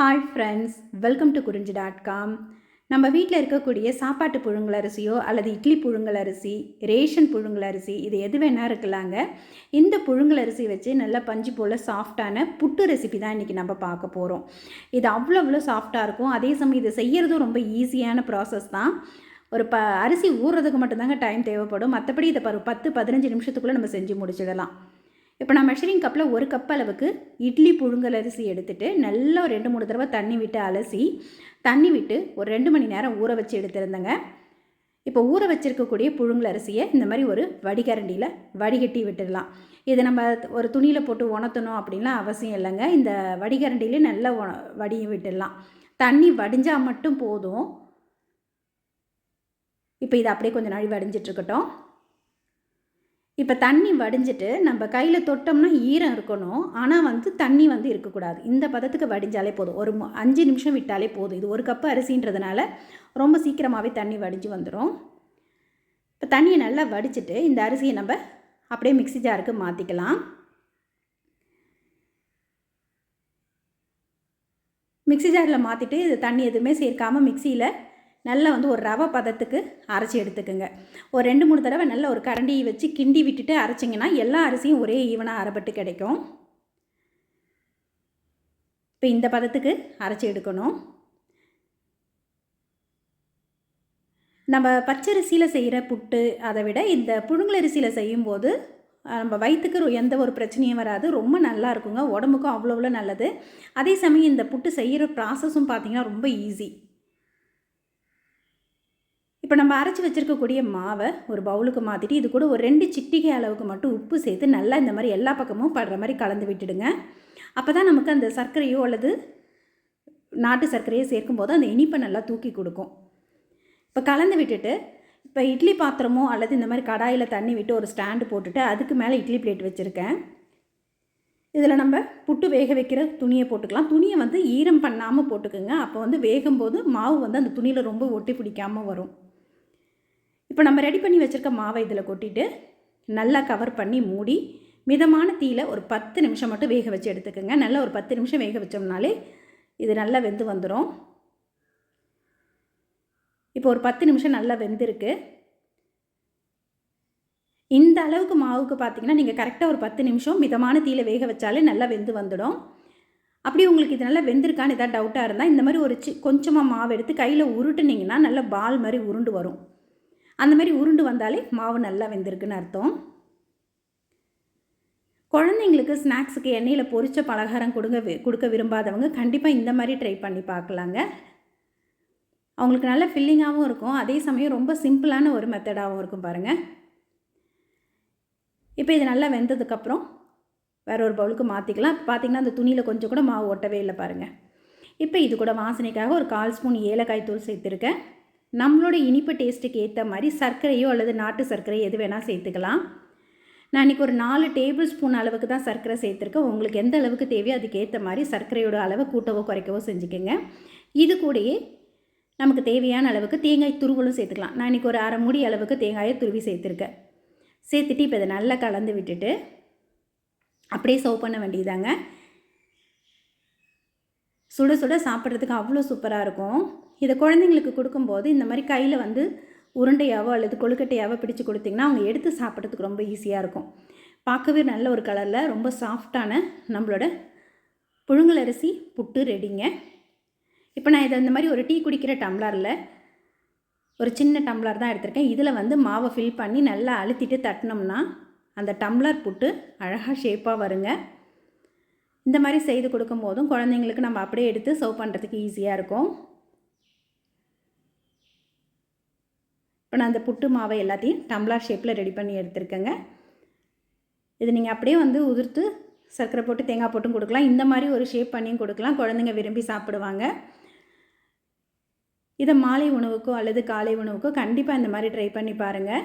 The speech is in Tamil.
Hi friends welcome to Kurinji dot com நம்ம வீட்டில் இருக்கக்கூடிய சாப்பாட்டு புழுங்கல் அரிசியோ அல்லது இட்லி புழுங்கல் அரிசி ரேஷன் புழுங்கல் அரிசி இது எது வேணால் இருக்கலாங்க. இந்த புழுங்கல் அரிசி வச்சு நல்லா பஞ்சு போல் சாஃப்டான புட்டு ரெசிபி தான் இன்றைக்கி நம்ம பார்க்க போகிறோம் இது அவ்வளோ அவ்வளோ சாஃப்டாக இருக்கும். அதே சமயம் இது செய்கிறதும் ரொம்ப ஈஸியான ப்ராசஸ் தான். ஒரு ப அரிசி ஊறுறதுக்கு மட்டும்தாங்க டைம் தேவைப்படும். மற்றபடி இதை ஒரு பத்து பதினஞ்சு நிமிஷத்துக்குள்ளே நம்ம செஞ்சு முடிச்சிடலாம். இப்போ நான் மெஷரிங் கப்பில் ஒரு கப் அளவுக்கு இட்லி புழுங்கல் அரிசி எடுத்துகிட்டு நல்லா ஒரு ரெண்டு மூணு தடவை தண்ணி விட்டு அலசி தண்ணி விட்டு ஒரு ரெண்டு மணி நேரம் ஊற வச்சு எடுத்திருந்தேங்க. இப்போ ஊற வச்சுருக்கக்கூடிய புழுங்கல் அரிசியை இந்த மாதிரி ஒரு வடிகரண்டியில் வடிகட்டி விட்டுடலாம். இதை நம்ம ஒரு துணியில் போட்டு உணர்த்தணும் அப்படின்லாம் அவசியம் இல்லைங்க. இந்த வடிகரண்டிலே நல்லா உண வடிய விட்டுடலாம். தண்ணி வடிஞ்சால் மட்டும் போதும். இப்போ இதை அப்படியே கொஞ்சம் நாள் வடிஞ்சிட்ருக்கட்டும் இப்போ தண்ணி வடிஞ்சிட்டு நம்ம கையில் தொட்டோம்னா ஈரம் இருக்கணும். ஆனால் வந்து தண்ணி வந்து இருக்கக்கூடாது. இந்த பதத்துக்கு வடிஞ்சாலே போதும். ஒரு அஞ்சு நிமிஷம் விட்டாலே போதும். இது ஒரு கப்பு அரிசின்றதுனால ரொம்ப சீக்கிரமாகவே தண்ணி வடிஞ்சு வந்துடும் இப்போ தண்ணியை நல்லா வடிச்சிட்டு இந்த அரிசியை நம்ம அப்படியே மிக்சி ஜாருக்கு மாற்றிக்கலாம் மிக்சி ஜாரில் மாற்றிட்டு இது தண்ணி எதுவுமே சேர்க்காமல் மிக்சியில் நல்லா வந்து ஒரு ரவை பதத்துக்கு அரைச்சி எடுத்துக்கோங்க. ஒரு ரெண்டு மூணு தடவை நல்ல ஒரு கரண்டியை வச்சு கிண்டி விட்டுட்டு அரைச்சிங்கன்னா எல்லா அரிசியும் ஒரே ஈவனாக அரைப்பட்டு கிடைக்கும். இப்போ இந்த பதத்துக்கு அரைச்சி எடுக்கணும். நம்ம பச்சரிசியில் செய்கிற புட்டு அதை விட இந்த புழுங்கலரிசியில் செய்யும்போது நம்ம வயிற்றுக்கு எந்த ஒரு பிரச்சனையும் வராது. ரொம்ப நல்லா இருக்குங்க. உடம்புக்கும் அவ்வளோ அவ்வளோ நல்லது. அதே சமயம் இந்த புட்டு செய்கிற ப்ராசஸும் பார்த்திங்கன்னா ரொம்ப ஈஸி இப்போ நம்ம அரைச்சி வச்சுருக்கக்கூடிய மாவை ஒரு பவுலுக்கு மாற்றிட்டு இது கூட ஒரு ரெண்டு சிட்டிகை அளவுக்கு மட்டும் உப்பு சேர்த்து நல்லா இந்த மாதிரி எல்லா பக்கமும் படுற மாதிரி கலந்து விட்டுடுங்க. அப்போ தான் நமக்கு அந்த சர்க்கரையோ அல்லது நாட்டு சர்க்கரையோ சேர்க்கும் போது அந்த இனிப்பை நல்லா தூக்கி கொடுக்கும். இப்போ கலந்து விட்டுட்டு இப்போ இட்லி பாத்திரமோ அல்லது இந்த மாதிரி கடாயில் தண்ணி விட்டு ஒரு ஸ்டாண்டு போட்டுட்டு அதுக்கு மேலே இட்லி பிளேட் வச்சுருக்கேன். இதில் நம்ம புட்டு வேக வைக்கிற துணியை போட்டுக்கலாம். துணியை வந்து ஈரம் பண்ணாமல் போட்டுக்கோங்க. அப்போ வந்து வேகும்போது மாவு வந்து அந்த துணியில் ரொம்ப ஒட்டி பிடிக்காமல் வரும். இப்போ நம்ம ரெடி பண்ணி வச்சுருக்க மாவை இதில் கொட்டிட்டு நல்லா கவர் பண்ணி மூடி மிதமான தீயில் ஒரு பத்து நிமிஷம் மட்டும் வேக வச்சு எடுத்துக்கோங்க. நல்லா ஒரு பத்து நிமிஷம் வேக வச்சோம்னாலே இது நல்லா வெந்து வந்துடும் இப்போ ஒரு பத்து நிமிஷம் நல்லா வெந்திருக்கு. இந்த அளவுக்கு மாவுக்கு பார்த்தீங்கன்னா நீங்கள் கரெக்டாக ஒரு பத்து நிமிஷம் மிதமான தீயில் வேக வச்சாலே நல்லா வெந்து வந்துடும். அப்படி உங்களுக்கு இது நல்லா வெந்திருக்கான்னு எதாவது டவுட்டாக இருந்தால் இந்த மாதிரி ஒரு சி கொஞ்சமாக மாவு எடுத்து கையில் உருட்டுனீங்கன்னா நல்லா பால் மாதிரி உருண்டு வரும். அந்த மாதிரி உருண்டு வந்தாலே மாவு நல்லா வெந்திருக்குன்னு அர்த்தம். குழந்தைங்களுக்கு ஸ்நாக்ஸுக்கு எண்ணெயில் பொரித்த பலகாரம் கொடுங்க கொடுக்க விரும்பாதவங்க கண்டிப்பாக இந்த மாதிரி ட்ரை பண்ணி பார்க்கலாங்க. அவங்களுக்கு நல்ல ஃபில்லிங்காகவும் இருக்கும். அதே சமயம் ரொம்ப சிம்பிளான ஒரு மெத்தடாகவும் இருக்கும் பாருங்கள் இப்போ இது நல்லா வெந்ததுக்கப்புறம் வேற ஒரு பவுலுக்கு மாற்றிக்கலாம் பார்த்திங்கன்னா அந்த துணியில் கொஞ்சம் கூட மாவு ஒட்டவே இல்லை பாருங்கள் இப்போ இது கூட வாசனைக்காக ஒரு கால் ஸ்பூன் ஏலக்காய் தூள் சேர்த்துருக்கேன். நம்மளோட இனிப்பு டேஸ்ட்டுக்கு ஏற்ற மாதிரி சர்க்கரையோ அல்லது நாட்டு சர்க்கரையோ எது வேணால் சேர்த்துக்கலாம். நான் இன்றைக்கி ஒரு நாலு டேபிள் ஸ்பூன் அளவுக்கு தான் சர்க்கரை சேர்த்துருக்கேன். உங்களுக்கு எந்த அளவுக்கு தேவையோ அதுக்கேற்ற மாதிரி சர்க்கரையோட அளவை கூட்டவோ குறைக்கவோ செஞ்சுக்கோங்க. இது கூடயே நமக்கு தேவையான அளவுக்கு தேங்காய் துருவலும் சேர்த்துக்கலாம். நான் இன்றைக்கி ஒரு அரை முடி அளவுக்கு தேங்காயை துருவி சேர்த்துருக்கேன். சேர்த்துட்டு இப்போ இதை நல்லா கலந்து விட்டுட்டு அப்படியே சர்வ் பண்ண வேண்டியதாங்க சுட சுட சாப்பிட்றதுக்கு அவ்வளோ சூப்பராக இருக்கும். இதை குழந்தைங்களுக்கு கொடுக்கும்போது இந்த மாதிரி கையில் வந்து உருண்டையாவோ அல்லது கொழுக்கட்டையாவோ பிடிச்சு கொடுத்திங்கன்னா அவங்க எடுத்து சாப்பிட்றதுக்கு ரொம்ப ஈஸியாக இருக்கும். பார்க்கவே நல்ல ஒரு கலரில் ரொம்ப சாஃப்டான நம்மளோட புழுங்கலரிசி புட்டு ரெடிங்க. இப்போ நான் இதை இந்த மாதிரி ஒரு டீ குடிக்கிற டம்ளரில் ஒரு சின்ன டம்ளர் தான் எடுத்திருக்கேன். இதில் வந்து மாவை ஃபில் பண்ணி நல்லா அழுத்திட்டு தட்டினோம்னா அந்த டம்ளர் புட்டு அழகாக ஷேப்பாக வருங்க. இந்த மாதிரி செய்து கொடுக்கும் போதும் குழந்தைங்களுக்கு நம்ம அப்படியே எடுத்து சர்வ் பண்ணுறதுக்கு ஈஸியாக இருக்கும். இப்போ நான் அந்த புட்டு மாவை எல்லாத்தையும் டம்ளார் ஷேப்பில் ரெடி பண்ணி எடுத்துருக்கேங்க. இது நீங்கள் அப்படியே வந்து உதிர்த்து சர்க்கரை போட்டு தேங்காய் போட்டும் கொடுக்கலாம். இந்த மாதிரி ஒரு ஷேப் பண்ணியும் கொடுக்கலாம். குழந்தைங்க விரும்பி சாப்பிடுவாங்க. இதை மாலை உணவுக்கோ அல்லது காலை உணவுக்கோ கண்டிப்பாக இந்த மாதிரி ட்ரை பண்ணி பாருங்கள்